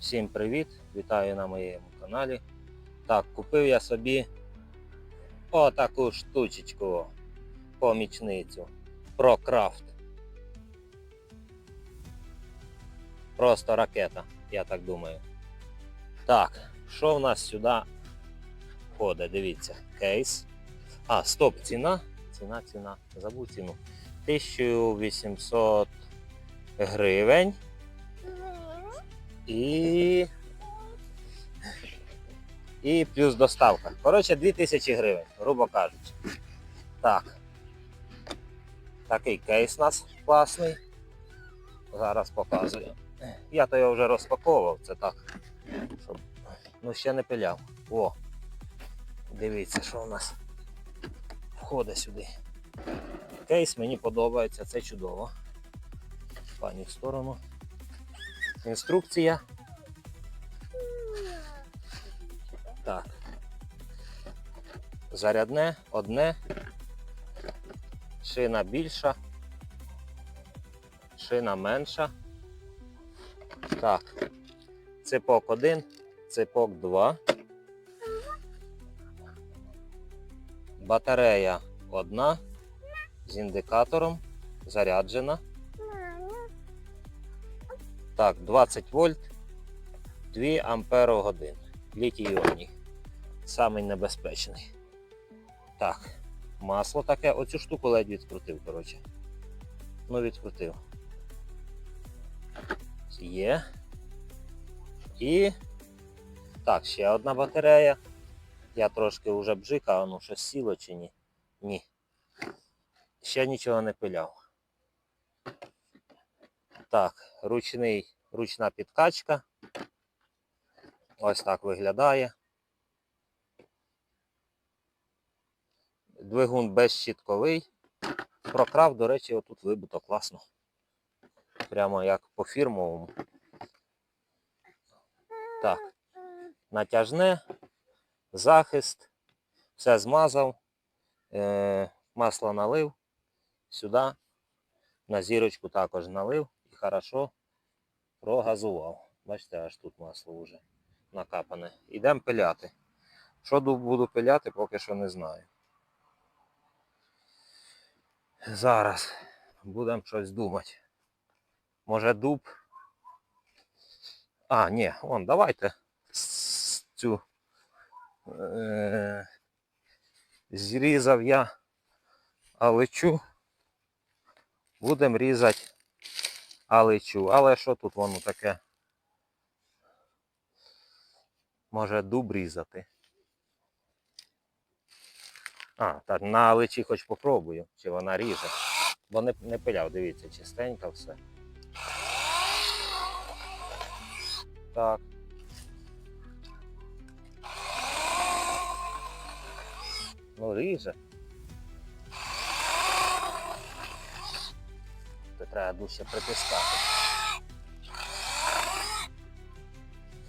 Всім привіт! Вітаю на моєму каналі. Так, купив я собі отаку штучечку, помічницю ProCraft. Просто ракета, я так думаю. Так, що в нас сюди входить? Дивіться, кейс. А, стоп, ціна. Ціна, ціна. Забув ціну. 1800 гривень. І. І плюс доставка. Коротше, 2000 гривень, грубо кажучи. Так. Такий кейс у нас класний. Зараз показую. Я то його вже розпаковував, це так. Щоб... Ну ще не пиляв. О! Дивіться, що у нас входить сюди. Кейс мені подобається, це чудово. Пані в сторону. Інструкція. Так. Зарядне, одне. Шина більша. Шина менша. Так. Ципок 1, ципок 2. Батарея одна з індикатором. Заряджена. Так, 20 вольт, 2 ампери годин. Літій іонні. Самий небезпечний. Так, масло таке, оцю штуку ледь відкрутив, коротше. Ну, відкрутив. Є. І. Так, ще одна батарея. Я трошки вже бжика, а ну щось сіло чи ні? Ні. Ще нічого не пиляв. Так, ручний, ручна підкачка. Ось так виглядає. Двигун безщітковий. Прокрав, до речі, отут вибито класно. Прямо як по фірмовому. Так. Натяжне, захист, все змазав, е, масло налив, сюди на зірочку також налив хорошо прогазував. Бачите, аж тут масло вже накапане. Ідемо пиляти. Що ду- буду пиляти, поки що не знаю. Зараз будемо щось думати. Може дуб. А, ні, вон, давайте цю. Е- зрізав я алечу. Будемо різати алечу. Але що тут воно таке? Може дуб різати. А, так на алечі хоч попробую, чи вона ріже. Бо не, не пиляв, дивіться, чистенько все. Так. Ну, ріже. Це треба дужче притискати.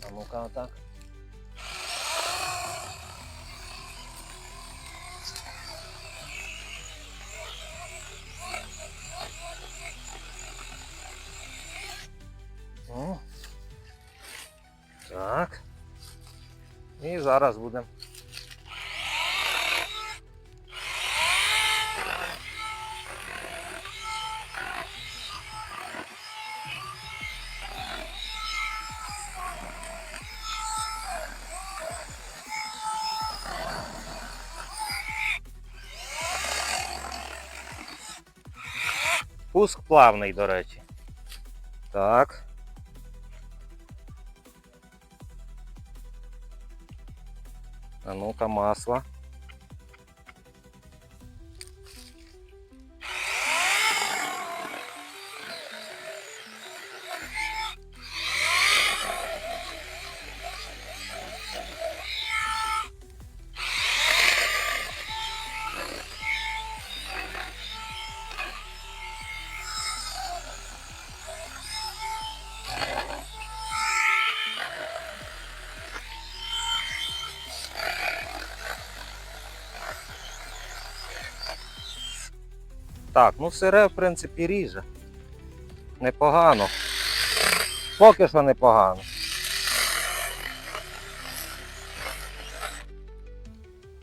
А ну-ка. Так. І зараз будемо. Пуск плавний, до речі. Так. А ну-ка масло. Так, ну сире, в принципі, ріже. Непогано. Поки що непогано.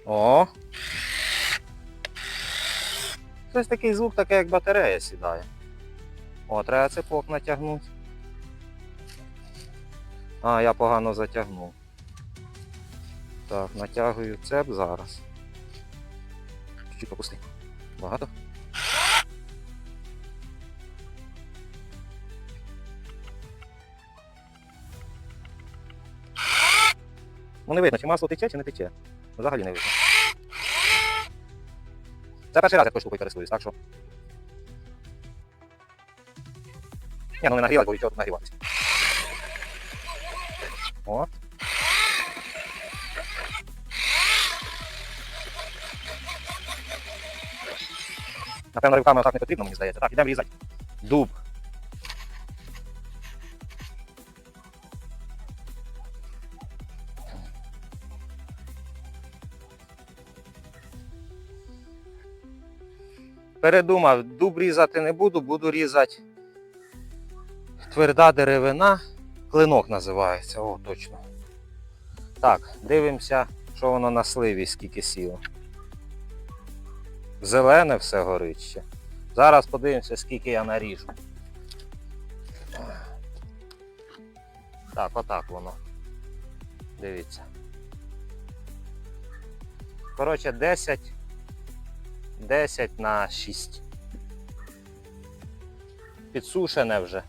О! Щось такий звук, таке як батарея сідає. О, треба цепок натягнути. А, я погано затягнув. Так, натягую цеп зараз. Чуть-чуть попусти. Багато? Ну не видно, чи масло тече, чи не тече. Взагалі не видно. Це перший раз я такою штукою користуюсь, так що. Ні, ну не нагрівати, бо від тут нагріватися. О. Напевно, ривками так не потрібно, мені здається. Так, ідемо різати. Дуб. Передумав, дуб різати не буду, буду різати тверда деревина, клинок називається, о, точно. Так, дивимося, що воно на сливі, скільки сіло. Зелене все горить ще. Зараз подивимося, скільки я наріжу. Так, отак воно. Дивіться. Коротше, 10. 10 на 6. Підсушене вже.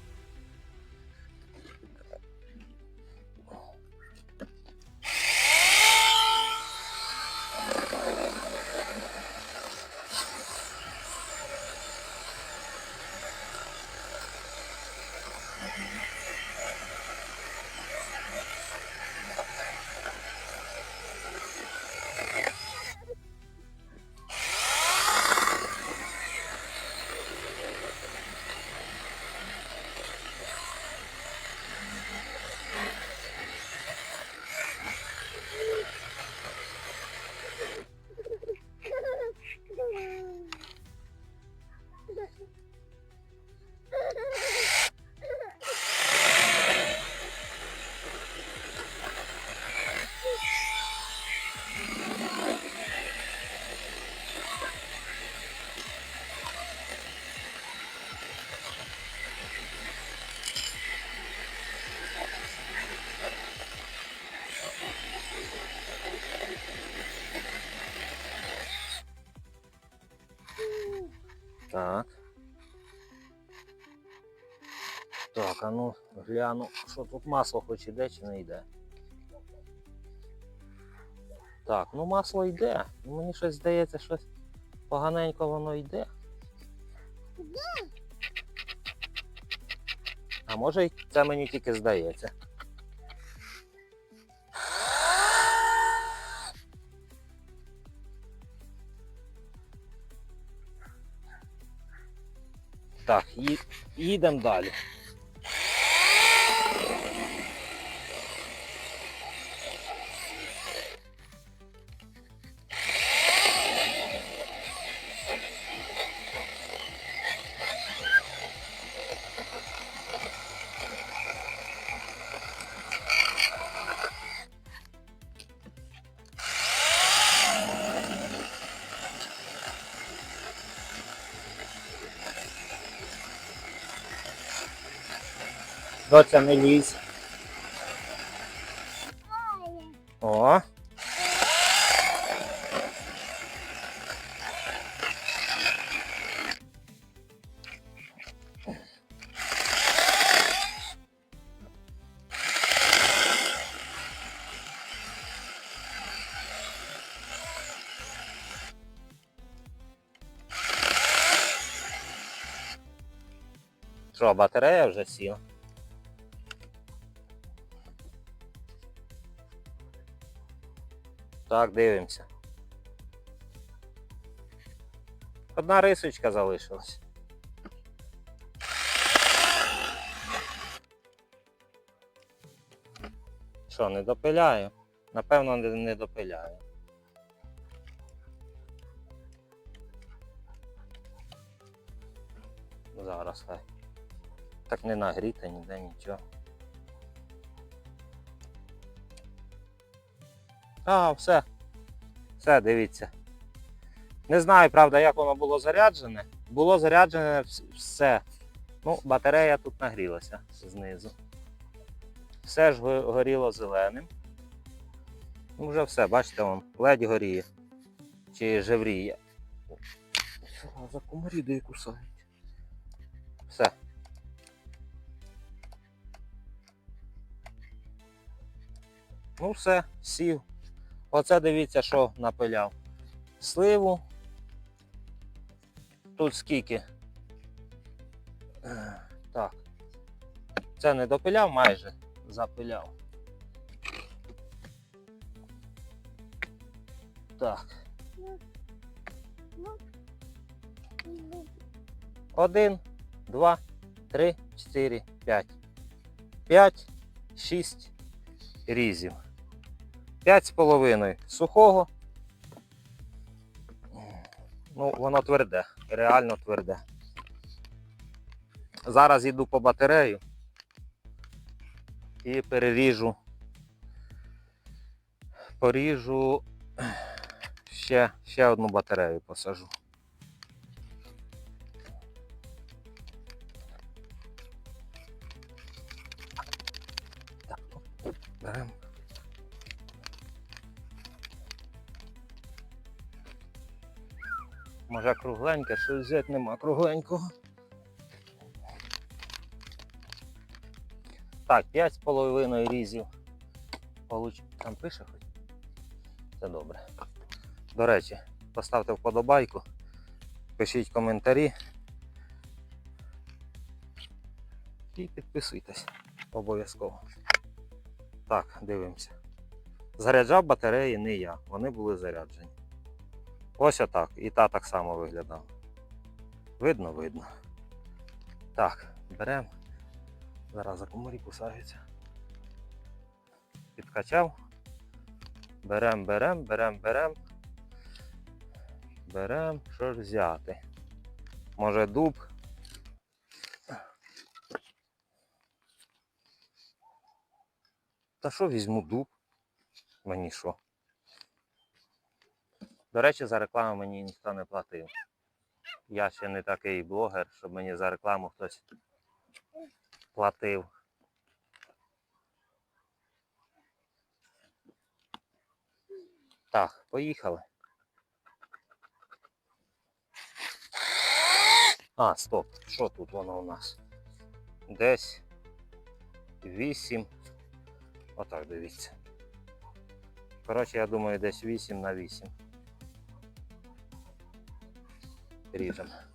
Так. Так, а ну гляну, що тут масло хоч іде чи не йде. Так, ну масло йде. Ну, Мені щось здається, щось поганенько воно йде. А може це мені тільки здається. Так, їдемо далі. Доця не лізь. О. Що, батарея вже сіла? Так, дивимося. Одна рисочка залишилась. Що, не допиляю? Напевно, не, допиляю. Зараз хай. Так не нагріта ніде нічого. А, все. Все, дивіться. Не знаю, правда, як воно було заряджене. Було заряджене все. Ну, батарея тут нагрілася знизу. Все ж горіло зеленим. Ну, вже все, бачите, вон, ледь горіє. Чи жевріє. За комарі де кусають. Все. Ну все, сів. Оце дивіться, що напиляв. Сливу. Тут скільки. Так. Це не допиляв майже, запиляв. Так. Один, два, три, чотири, п'ять. П'ять, шість різів. П'ять з половиною сухого. Ну, воно тверде, реально тверде. Зараз йду по батарею і переріжу. Поріжу ще, ще одну батарею посажу. Може кругленьке, що взяти нема кругленького. Так, 5,5 різів. Там пише хоч? Це добре. До речі, поставте вподобайку, пишіть коментарі. І підписуйтесь обов'язково. Так, дивимося. Заряджав батареї не я, вони були заряджені. Ось отак. І та так само виглядала. Видно, видно. Так, беремо. Зараз за комарі кусаються. Підкачав. Берем, берем, берем, берем. Берем, що ж взяти. Може дуб. Та що візьму дуб? Мені що? До речі, за рекламу мені ніхто не платив. Я ще не такий блогер, щоб мені за рекламу хтось платив. Так, поїхали. А, стоп, що тут воно у нас? Десь 8. Отак дивіться. Коротше, я думаю, десь 8 на 8. Beleza.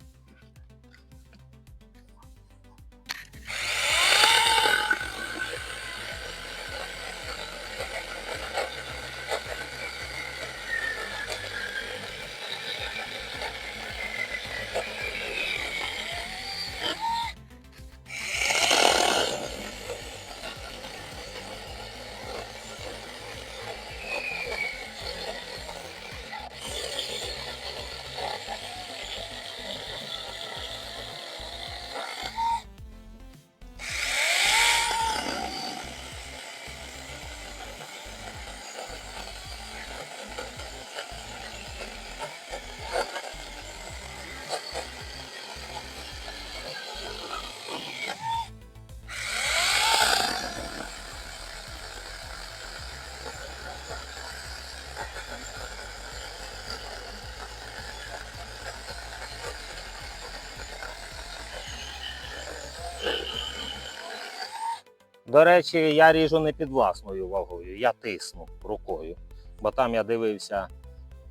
До речі, я ріжу не під власною вагою, я тисну рукою. Бо там я дивився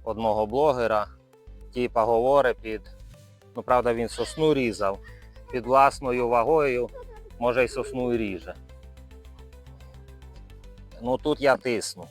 одного блогера, типа говорить під, ну правда він сосну різав, під власною вагою, може й сосну і ріже. Ну тут я тисну.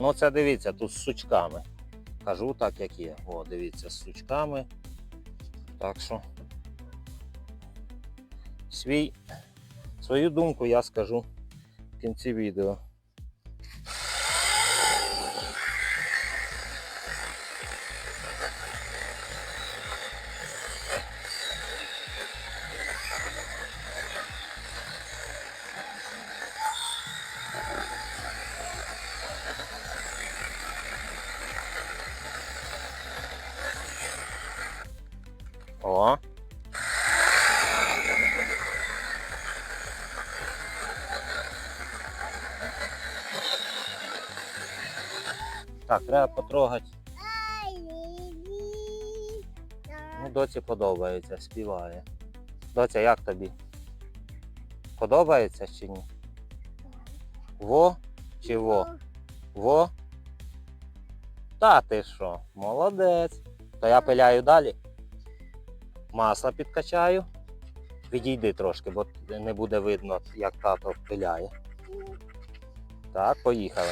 Ну це дивіться, тут з сучками. Кажу так, як є. О, дивіться, з сучками. Так що свій, свою думку я скажу в кінці відео. Треба потрогати. Ну, доці подобається, співає. Доця, як тобі? Подобається чи ні? Во чи во? Во? Та ти що? Молодець. То я пиляю далі. Масло підкачаю. Відійди трошки, бо не буде видно, як тато пиляє. Так, поїхали.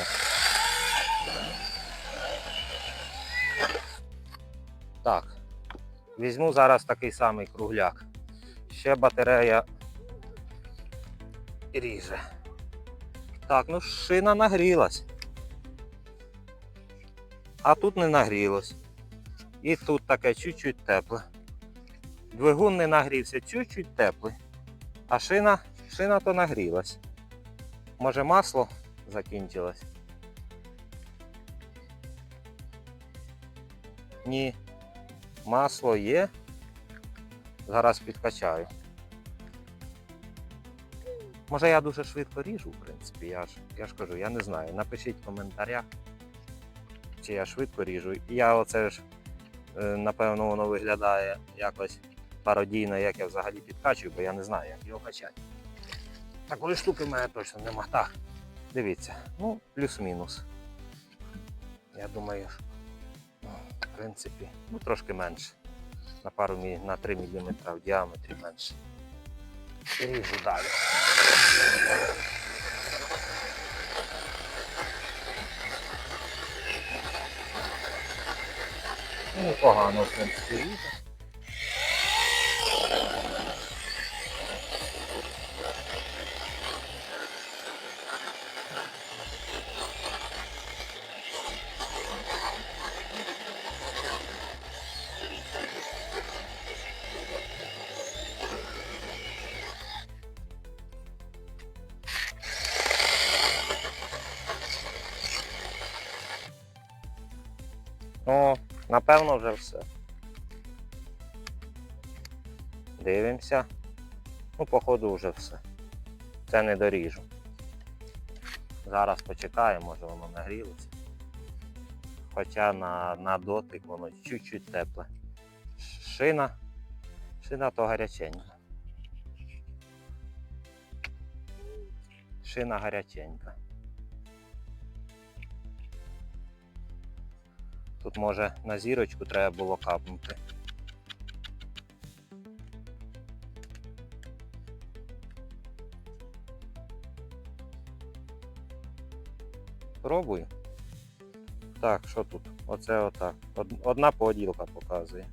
Так. Візьму зараз такий самий кругляк. Ще батарея ріже. Так, ну шина нагрілась. А тут не нагрілось. І тут таке чуть-чуть тепле. Двигун не нагрівся, чуть-чуть теплий. А шина, шина то нагрілась. Може масло закінчилось? Ні. Масло є. Зараз підкачаю. Може я дуже швидко ріжу, в принципі, я ж, я ж кажу, я не знаю. Напишіть в коментарях, чи я швидко ріжу. Я оце ж, е, напевно, воно виглядає якось пародійно, як я взагалі підкачую, бо я не знаю, як його качати. Такої штуки в мене точно нема. Так, дивіться, ну, плюс-мінус. Я думаю, що, в принципі, ну трошки менше. На пару на 3 мм в діаметрі менше. І ріжу далі. Ну, погано, в принципі, напевно, вже все. Дивимося. Ну, походу, вже все. Це не доріжу. Зараз почекаємо, може воно нагрілося. Хоча на, на дотик воно чуть-чуть тепле. Шина. Шина то гаряченька. Шина гаряченька. Тут може на зірочку треба було капнути. Пробую. Так, що тут? Оце отак. Одна поділка показує.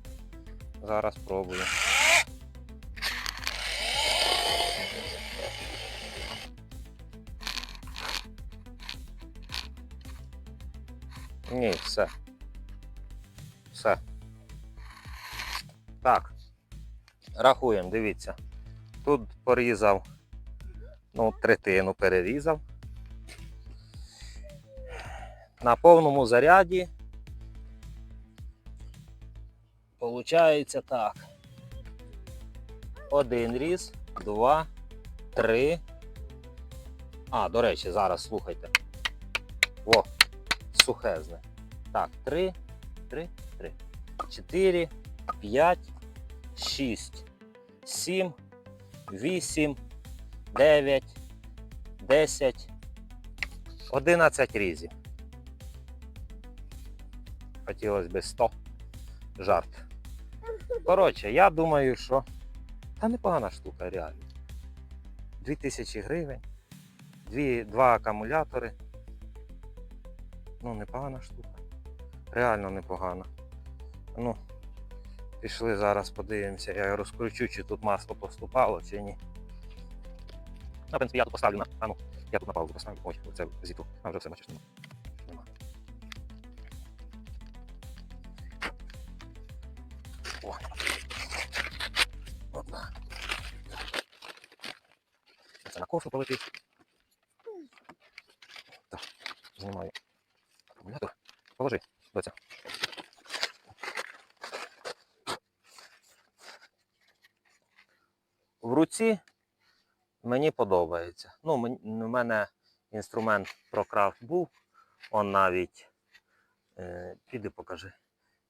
Зараз пробую. Ні, все. Все. Так. Рахуємо, дивіться. Тут порізав, ну, третину перерізав. На повному заряді. Получається так. Один різ, два, три. А, до речі, зараз слухайте. Во, сухезне. Так, три, три, три. Чотири, п'ять, шість, сім, вісім, дев'ять, десять, одинадцять різів. Хотілося б 100. Жарт. Коротше, я думаю, що. Та непогана штука, реально. 2000 гривень, дві, два акумулятори. Ну, непогана штука. Реально непогана. Ну, пішли зараз подивимося, я розкручу, чи тут масло поступало, чи ні. Ну, в принципі, я тут поставлю на. А ну, я тут на паузу поставлю. Ой, оце зіту. А вже все бачиш, нема. Нема. О. Опа. Це на кофе полетить. Так, знімаю акумулятор. Положи, доця. Руці мені подобається. Ну, у мене інструмент ProCraft був. Он навіть, е, піди покажи.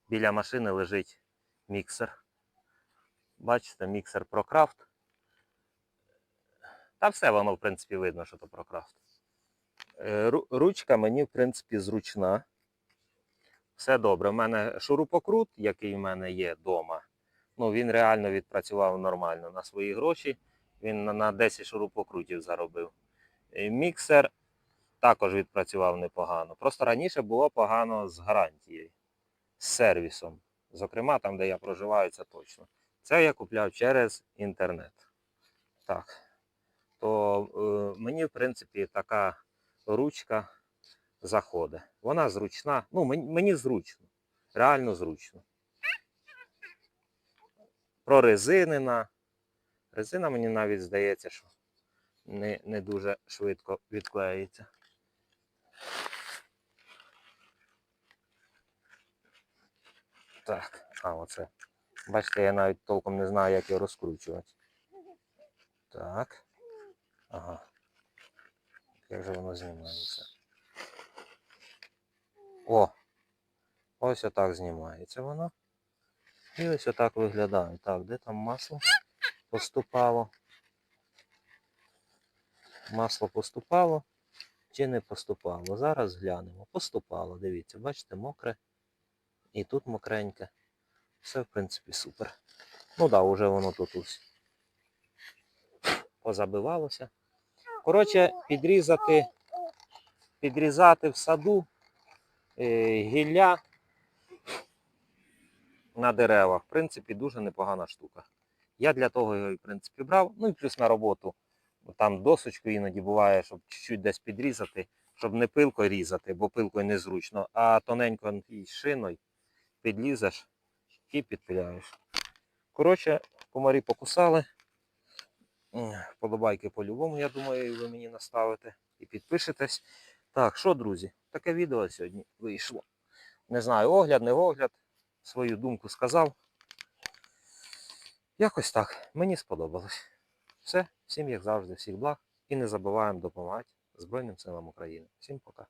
Біля машини лежить міксер. Бачите, міксер ProCraft. Та все воно, в принципі, видно, що то ProCraft. Е, Ручка мені, в принципі, зручна. Все добре. У мене шурупокрут, який в мене є вдома. Ну, він реально відпрацював нормально на свої гроші. Він на- на 10 шурупокрутів заробив. І Міксер також відпрацював непогано. Просто раніше було погано з гарантією, з сервісом. Зокрема, там, де я проживаю, це точно. Це я купляв через інтернет. Так. То е, мені, в принципі, така ручка заходить. Вона зручна. Ну, мені, мені зручно. Реально зручно. Прорезинена. Резина мені навіть здається, що не, не дуже швидко відклеїться. Так, а оце. Бачите, я навіть толком не знаю, як його розкручувати. Так. Ага. Як же воно знімається? О! Ось отак знімається воно. І ось отак виглядає. Так, де там масло поступало? Масло поступало чи не поступало? Зараз глянемо. Поступало, дивіться, бачите, мокре. І тут мокреньке. Все, в принципі, супер. Ну да, вже воно тут ось позабивалося. Коротше, підрізати, підрізати в саду е, гілля на деревах, в принципі, дуже непогана штука. Я для того його, в принципі, брав. Ну і плюс на роботу. Там досочку іноді буває, щоб чуть-чуть десь підрізати, щоб не пилкою різати, бо пилкою незручно, а тоненько і шиною підлізеш і підпиляєш. Коротше, комарі покусали. Подобайки по-любому, я думаю, ви мені наставите і підпишетесь. Так, що, друзі, таке відео сьогодні вийшло. Не знаю, огляд, не огляд. Свою думку сказав. Якось так. Мені сподобалось. Все, всім як завжди, всіх благ. І не забуваємо допомагати Збройним силам України. Всім пока.